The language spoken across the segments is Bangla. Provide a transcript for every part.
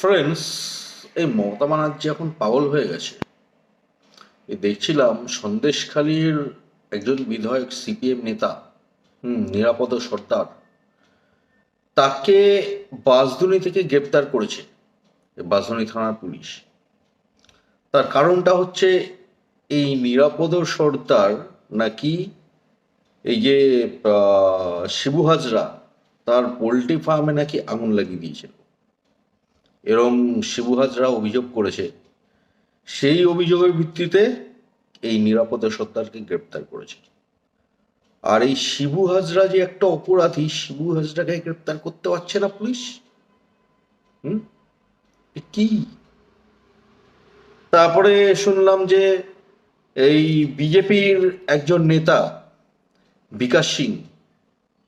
ফ্রেন্ডস এই মমতা ব্যানার্জি এখন পাগল হয়ে গেছে। দেখছিলাম সন্দেশখালীর একজন বিধায়ক সিপিএম নেতা, হুম, নিরাপদ সর্দার, তাকে বাসদুনি থেকে গ্রেপ্তার করেছে বাসদুনি থানার পুলিশ। তার কারণটা হচ্ছে এই নিরাপদ সর্দার নাকি এই যে শিবু হাজরা তার পোলট্রি ফার্মে নাকি আগুন লাগিয়ে দিয়েছিল। এরম শিবু হাজরা অভিযোগ করেছে, সেই অভিযোগের ভিত্তিতে এই নিরাপদ সত্তারকে গ্রেপ্তার করেছে। আর এই শিবু হাজরা যে একটা অপরাধী, শিবু হাজরাকে গ্রেপ্তার করতে পারছে না পুলিশ? হুম? কি? তারপরে শুনলাম যে এই বিজেপির একজন নেতা, বিকাশ সিং,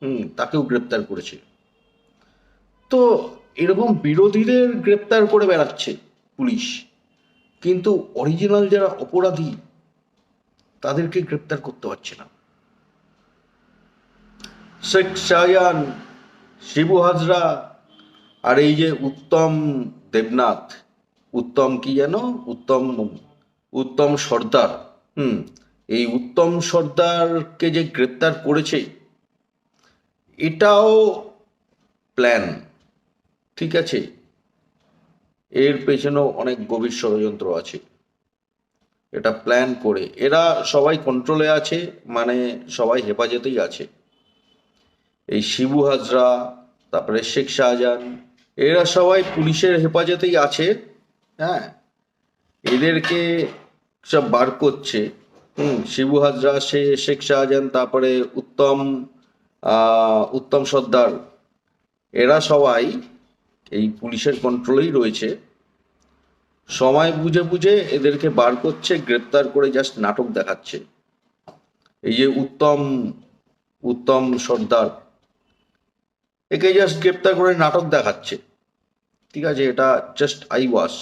হুম, তাকেও গ্রেপ্তার করেছে। তো এরকম বিরোধীদের গ্রেপ্তার করে বেড়াচ্ছে পুলিশ। কিন্তু অরিজিনাল যারা অপরাধী, তাদেরকে গ্রেপ্তার করতে পারছে না। শেখ শাহজাহান, শিবু হাজরা আর এই যে উত্তম দেবনাথ, উত্তম কি যেন? উত্তম উত্তম সর্দার, হুম, এই উত্তম সর্দারকে যে গ্রেপ্তার করেছে, এটাও প্ল্যান ঠিক আছে? এর পেছনেও অনেক গভীর ষড়যন্ত্র আছে। এটা প্ল্যান করে। এরা সবাই কন্ট্রোলে আছে মানে সবাই হেফাজতেই আছে। এই শিবু হাজরা, তারপরে শেখ শাহজাহান, এরা সবাই পুলিশের হেফাজতেই আছে হ্যাঁ? এদেরকে সব বার করছে। হুম, শিবু হাজরা, সে শেখ শাহজাহান, তারপরে উত্তম উত্তম সর্দার, এরা সবাই এই পুলিশের কন্ট্রোলেই রয়েছে। সময় বুঝে বুঝে এদেরকে বার করছে, গ্রেপ্তার করে জাস্ট নাটক দেখাচ্ছে। এই যে উত্তম উত্তম সর্দার, একে জাস্ট গ্রেপ্তার করে নাটক দেখাচ্ছে। ঠিক আছে, এটা জাস্ট আই ওয়াশ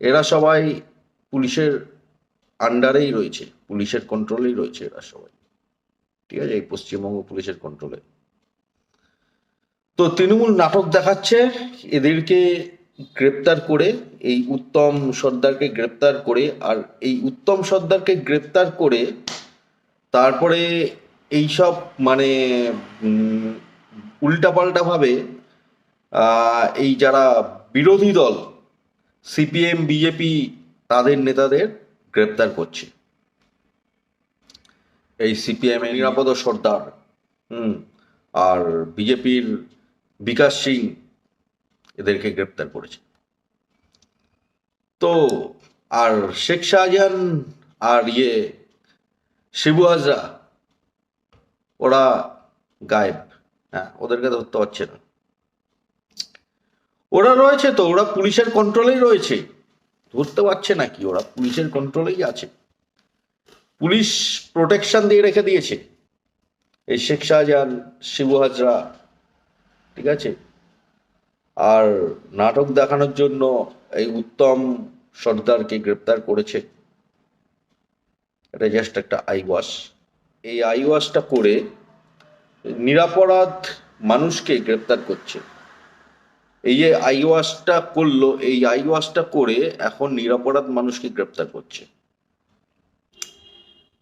এরা সবাই পুলিশের আন্ডারেই রয়েছে, পুলিশের কন্ট্রোলেই রয়েছে এরা সবাই। ঠিক আছে, এই পশ্চিমবঙ্গ পুলিশের কন্ট্রোলে তো তৃণমূল নাটক দেখাচ্ছে এদেরকে গ্রেপ্তার করে এই উত্তম সর্দারকে গ্রেপ্তার করে আর এই উত্তম সর্দারকে গ্রেপ্তার করে তারপরে এইসব মানে উম, উল্টাপাল্টা আহ, এই যারা বিরোধী দল সিপিএম বিজেপি তাদের নেতাদের গ্রেপ্তার করছে। এই সিপিএম এর নিরাপদ সর্দার হুম আর বিজেপির বিকাশ সিং এদেরকে গ্রেপ্তার করেছে। তো আর শেখ শাহজাহান আর ইয়ে শিবু হাজরা, ওরা গায়েব। হ্যাঁ ওদেরকে ধরতে পারছে না। ওরা রয়েছে তো, ওরা পুলিশের কন্ট্রোলেই রয়েছে। ধরতে পারছে না কি, ওরা পুলিশের কন্ট্রোলেই আছে। পুলিশ প্রোটেকশন দিয়ে রেখে দিয়েছে। এই শেখ শাহজাহান, শিবু হাজরা ঠিক আছে? আর নাটক দেখানোর জন্য এই উত্তম সর্দারকে গ্রেপ্তার করেছে এটা জাস্ট একটা আইওয়াশ এই আইওয়াশটা করে নিরাপরাধ মানুষকে গ্রেপ্তার করছে। এই যে আইওয়াশটা করল, এই আইওয়াশটা করে এখন নিরাপরাধ মানুষকে গ্রেপ্তার করছে।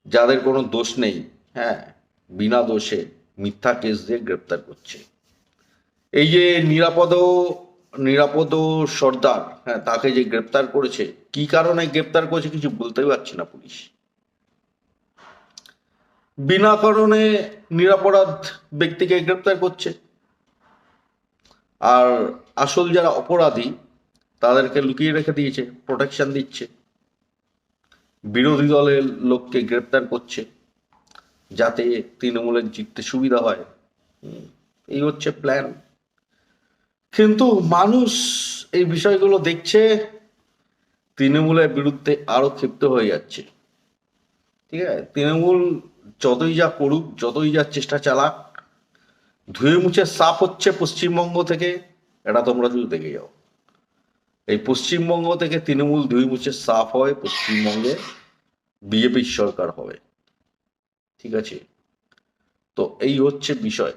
যাদের কোনো দোষ নেই হ্যাঁ বিনা দোষে মিথ্যা কেস দিয়ে গ্রেপ্তার করছে। এই যে নিরাপদ নিরাপদ সর্দার হ্যাঁ তাকে যে গ্রেপ্তার করেছে, কি কারণে গ্রেপ্তার করেছে কিছু বলতেই পারছে না পুলিশ। বিনা কারণে নিরাপরাধ ব্যক্তিকে গ্রেপ্তার করছে। আর আসল যারা অপরাধী, তাদেরকে লুকিয়ে রেখে দিয়েছে প্রোটেকশন দিচ্ছে। বিরোধী দলের লোককে গ্রেপ্তার করছে, যাতে তৃণমূলের জিততে সুবিধা হয়। এই হচ্ছে প্ল্যান কিন্তু মানুষ এই বিষয়গুলো দেখছে, তৃণমূলের বিরুদ্ধে আরও ক্ষিপ্ত হয়ে যাচ্ছে। ঠিক আছে? তৃণমূল যতই যা করুক, যতই যা চেষ্টা চালাক, ধুয়ে মুছে সাফ হচ্ছে পশ্চিমবঙ্গ থেকে, এটা তোমরা শুধু দেখে যাও। এই পশ্চিমবঙ্গ থেকে তৃণমূল ধুয়ে মুছে সাফ হয়, পশ্চিমবঙ্গে বিজেপির সরকার হবে। ঠিক আছে? তো এই হচ্ছে বিষয়।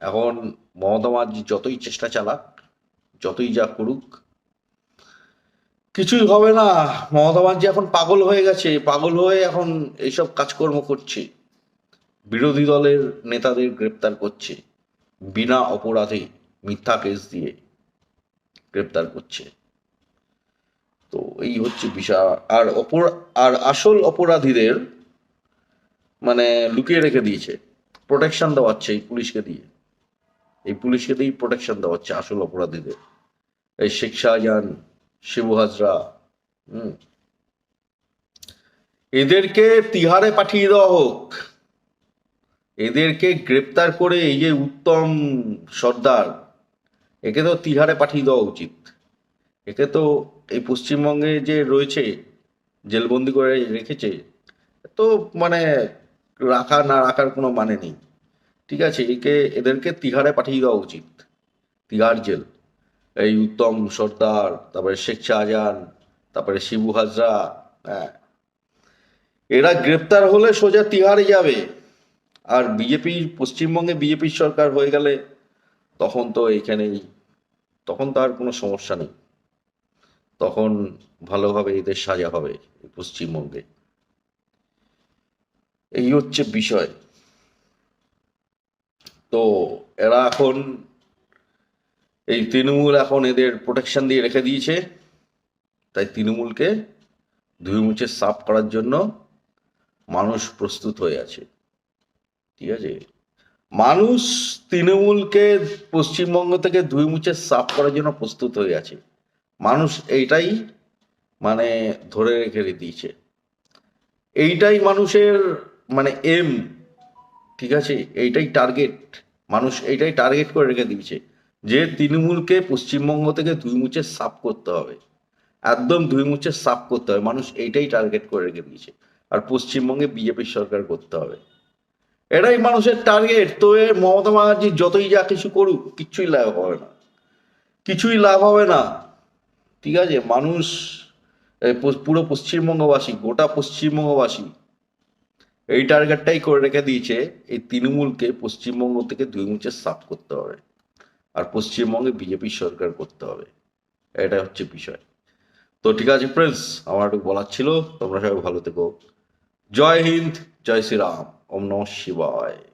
এখন মমতা ব্যানার্জি যতই চেষ্টা চালাক যতই যা করুক। কিছুই হবে না। মমতা ব্যানার্জি এখন পাগল হয়ে গেছে। পাগল হয়ে এখন এইসব কাজকর্ম করছে। বিরোধী দলের নেতাদের গ্রেপ্তার করছে। বিনা অপরাধে মিথ্যা কেস দিয়ে গ্রেপ্তার করছে। তো এই হচ্ছে বিষয়। আর অপর, আর আসল অপরাধীদের মানে লুকিয়ে রেখে দিয়েছে। প্রোটেকশন দেওয়াচ্ছে এই পুলিশকে দিয়ে। এই পুলিশকে প্রোটেকশন দেওয়া হচ্ছে আসল অপরাধীদের। এই শেখ শাহজাহান, শিবু হাজরা এদেরকে তিহারে পাঠিয়ে দেওয়া হোক। এদেরকে গ্রেপ্তার করে এই যে উত্তম সর্দার, একে তো তিহারে পাঠিয়ে দেওয়া উচিত। একে তো এই পশ্চিমবঙ্গে যে রয়েছে, জেলবন্দি করে রেখেছে, তো মানে রাখা না রাখার কোনো মানে নেই। ঠিক আছে, একে, এদেরকে তিহারে পাঠিয়ে দেওয়া উচিত। তিহার জেল। এই উত্তম সর্দার, তারপরে শেখ শাহজাহান, তারপরে শিবু হাজরা হ্যাঁ। এরা গ্রেপ্তার হলে সোজা তিহারে যাবে। আর বিজেপি পশ্চিমবঙ্গে বিজেপির সরকার হয়ে গেলে তখন তো এইখানেই তখন তো আর কোনো সমস্যা নেই। তখন ভালোভাবে এদের সাজা হবে পশ্চিমবঙ্গে। এই হচ্ছে বিষয়। তো এরা এখন এই তৃণমূল এখন এদের প্রোটেকশন দিয়ে রেখে দিয়েছে। তাই তৃণমূলকে ধুয়ে মুছে সাফ করার জন্য মানুষ প্রস্তুত হয়ে আছে। ঠিক আছে? মানুষ তৃণমূলকে পশ্চিমবঙ্গ থেকে ধুয়ে মুছে সাফ করার জন্য প্রস্তুত হয়ে আছে। মানুষ এইটাই মানে ধরে রেখে দিয়েছে। এইটাই মানুষের মানে এম ঠিক আছে? এইটাই টার্গেট মানুষ এইটাই টার্গেট করে রেখে দিয়েছে যে তৃণমূলকে পশ্চিমবঙ্গ থেকে দুই মুছে সাফ করতে হবে। একদম দুই মুছে সাফ করতে হবে। মানুষ এইটাই টার্গেট করে রেখে দিয়েছে। আর পশ্চিমবঙ্গে বিজেপির সরকার করতে হবে। এটাই মানুষের টার্গেট তো এ মমতা ব্যানার্জি যতই যা কিছু করুক কিচ্ছুই লাভ হবে না। কিছুই লাভ হবে না। ঠিক আছে? মানুষ পুরো পশ্চিমবঙ্গবাসী, গোটা পশ্চিমবঙ্গবাসী এই টার্গেটটাই করে রেখে দিয়েছে, এই তৃণমূলকে পশ্চিমবঙ্গ থেকে দুই মুচে সাফ করতে হবে। আর পশ্চিমবঙ্গে বিজেপি সরকার করতে হবে। এটা হচ্ছে বিষয়। তো ঠিক আছে ফ্রেন্ডস আমার একটু বলার ছিল। তোমরা সবাই ভালো থেকো। জয় হিন্দ, জয় শ্রীরাম। ওম নম শিবায়।